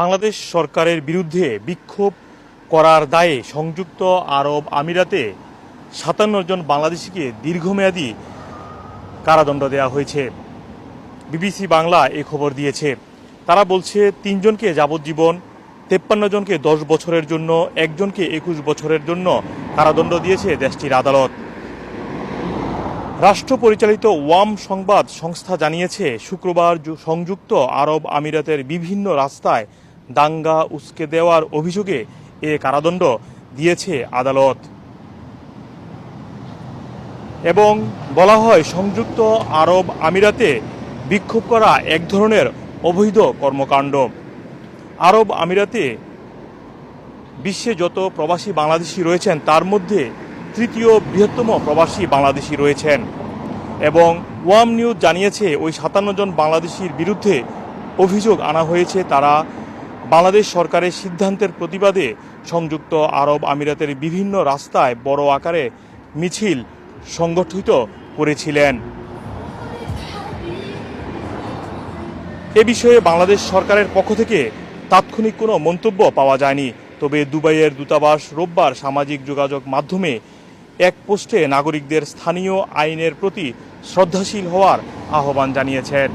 বাংলাদেশ সরকারের বিরুদ্ধে বিক্ষোভ করার দায়ে সংযুক্ত আরব আমিরাতে সাতান্ন জন বাংলাদেশিকে দীর্ঘমেয়াদী কারাদণ্ড দেওয়া হয়েছে। বিবিসি বাংলা এ খবর দিয়েছে। তারা বলছে তিনজনকে যাবজ্জীবন, তেপ্পান্ন জনকে দশ বছরের জন্য একজনকে একুশ বছরের জন্য কারাদণ্ড দিয়েছে দেশটির আদালত। রাষ্ট্র পরিচালিত ওয়াম সংবাদ সংস্থা জানিয়েছে, শুক্রবার সংযুক্ত আরব আমিরাতের বিভিন্ন রাস্তায় দাঙ্গা উস্কে দেওয়ার অভিযোগে এ কারাদণ্ড দিয়েছে আদালত। এবং বলা হয়, সংযুক্ত আরব আমিরাতে বিক্ষোভ করা এক ধরনের অবৈধ কর্মকাণ্ড। আরব আমিরাতে বিশ্বে যত প্রবাসী বাংলাদেশি রয়েছেন, তার মধ্যে তৃতীয় বৃহত্তম প্রবাসী বাংলাদেশি রয়েছেন। এবং ওয়াম নিউজ জানিয়েছে, ওই সাতান্ন জন বাংলাদেশির বিরুদ্ধে অভিযোগ আনা হয়েছে, তারা বাংলাদেশ সরকারের সিদ্ধান্তের প্রতিবাদে সংযুক্ত আরব আমিরাতের বিভিন্ন রাস্তায় বড় আকারে মিছিল সংগঠিত করেছিলেন। এ বিষয়ে বাংলাদেশ সরকারের পক্ষ থেকে তাৎক্ষণিক কোনো মন্তব্য পাওয়া যায়নি। তবে দুবাইয়ের দূতাবাস রোববার সামাজিক যোগাযোগ মাধ্যমে এক পোস্টে নাগরিকদের স্থানীয় আইনের প্রতি শ্রদ্ধাশীল হওয়ার আহ্বান জানিয়েছেন।